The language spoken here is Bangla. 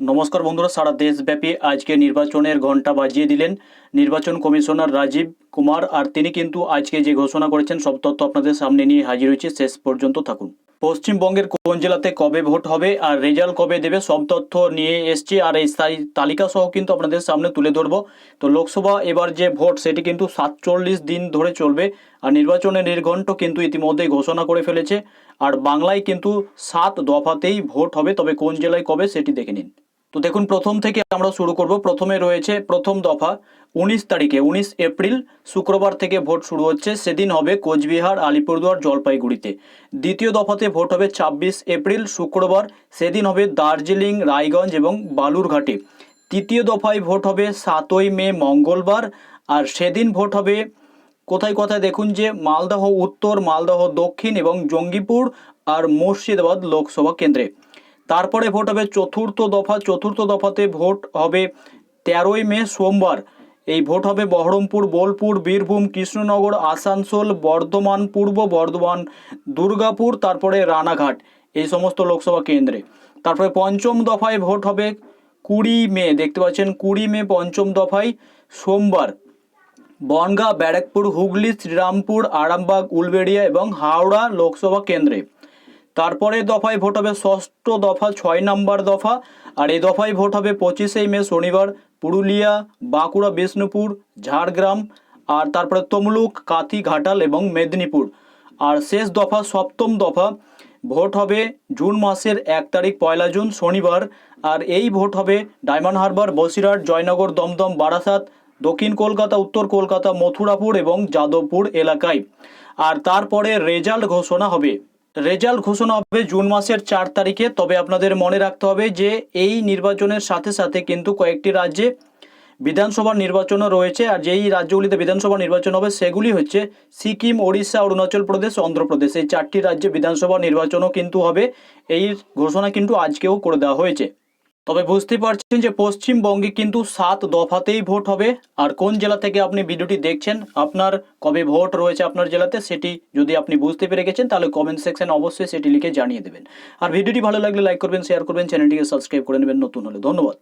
নমস্কার বন্ধুরা, সারা দেশব্যাপী আজকে নির্বাচনের ঘণ্টা বাজিয়ে দিলেন নির্বাচন কমিশনার রাজীব কুমার আর তিনি কিন্তু আজকে যে ঘোষণা করেছেন, সব তথ্য আপনাদের সামনে নিয়ে হাজির হয়েছে। শেষ পর্যন্ত থাকুন। পশ্চিমবঙ্গের কোন জেলাতে কবে ভোট হবে আর রেজাল্ট কবে দেবে, সব তথ্য নিয়ে এসছি আর এই তালিকা সহ কিন্তু আপনাদের সামনে তুলে ধরবো। তো লোকসভা এবার যে ভোট, সেটি কিন্তু সাতচল্লিশ দিন ধরে চলবে আর নির্বাচনের নির্ঘণ্ট কিন্তু ইতিমধ্যেই ঘোষণা করে ফেলেছে। আর বাংলায় কিন্তু সাত দফাতেই ভোট হবে, তবে কোন জেলায় কবে সেটি দেখে নিন। তো দেখুন, প্রথম থেকে আমরা শুরু করব। প্রথমে রয়েছে প্রথম দফা, উনিশ তারিখে, উনিশ এপ্রিল শুক্রবার থেকে ভোট শুরু হচ্ছে। সেদিন হবে কোচবিহার, আলিপুরদুয়ার, জলপাইগুড়িতে। দ্বিতীয় দফাতে ভোট হবে ছাব্বিশ এপ্রিল শুক্রবার। সেদিন হবে দার্জিলিং, রায়গঞ্জ এবং বালুরঘাটে। তৃতীয় দফায় ভোট হবে সাতই মে মঙ্গলবার। আর সেদিন ভোট হবে কোথায় কোথায়? দেখুন যে মালদহ উত্তর, মালদহ দক্ষিণ এবং জঙ্গিপুর আর মুর্শিদাবাদ লোকসভা কেন্দ্রে। তারপরে ভোট হবে চতুর্থ দফা, চতুর্থ দফাতে ভোট হবে তেরোই মে সোমবার। এই ভোট হবে বহরমপুর, বোলপুর, বীরভূম, কৃষ্ণনগর, আসানসোল, বর্ধমান, পূর্ব বর্ধমান, দুর্গাপুর, তারপরে রানাঘাট এই সমস্ত লোকসভা কেন্দ্রে। তারপরে পঞ্চম দফায় ভোট হবে কুড়ি মে, দেখতে পাচ্ছেন কুড়ি মে পঞ্চম দফায় সোমবার। বনগাঁ, ব্যারাকপুর, হুগলি, শ্রীরামপুর, আরামবাগ, উলবেড়িয়া এবং হাওড়া লোকসভা কেন্দ্রে। তারপরে দফায় ভোট হবে ষষ্ঠ দফা, ছয় নম্বর দফা। আর এই দফায় ভোট হবে পঁচিশে মে, শনিবার, পুরুলিয়া, বাঁকুড়া, বিষ্ণুপুর, ঝাড়গ্রাম আর তারপরে তমলুক, কাথি, ঘাটাল এবং মেদিনীপুর। আর শেষ দফা, সপ্তম দফা, ভোট হবে জুন মাসের এক তারিখ, পয়লা জুন, শনিবার। আর এই ভোট হবে ডায়মন্ড হারবার, বসিরহাট, জয়নগর, দমদম, বারাসাত, দক্ষিণ কলকাতা, উত্তর কলকাতা, মথুরাপুর এবং যাদবপুর এলাকায়। আর তারপরে রেজাল্ট ঘোষণা হবে। রেজাল্ট ঘোষণা হবে জুন মাসের চার তারিখে। তবে আপনাদের মনে রাখতে হবে যে এই নির্বাচনের সাথে সাথে কিন্তু কয়েকটি রাজ্যে বিধানসভা নির্বাচনও রয়েছে, আর যেই রাজ্যগুলিতে বিধানসভা নির্বাচন হবে সেগুলি হচ্ছে সিকিম, ওড়িশা, অরুণাচল প্রদেশ, অন্ধ্রপ্রদেশ। এই চারটি রাজ্যে বিধানসভা নির্বাচনও কিন্তু হবে। এই ঘোষণা কিন্তু আজকেও করে দেওয়া হয়েছে। তবে বুঝতে পারছেন যে পশ্চিমবঙ্গে কিন্তু সাত দফাতেই ভোট হবে। আর কোন জেলা থেকে আপনি ভিডিওটি দেখছেন, আপনার কবে ভোট রয়েছে আপনার জেলাতে সেটি যদি আপনি বুঝতে পেরে গেছেন, তাহলে কমেন্ট সেকশন অবশ্যই সেটি লিখে জানিয়ে দেবেন। আর ভিডিওটি ভালো লাগলে লাইক করবেন শেয়ার করবেন চ্যানেলটিকে সাবস্ক্রাইব করে নেবেন নতুন হলে। ধন্যবাদ।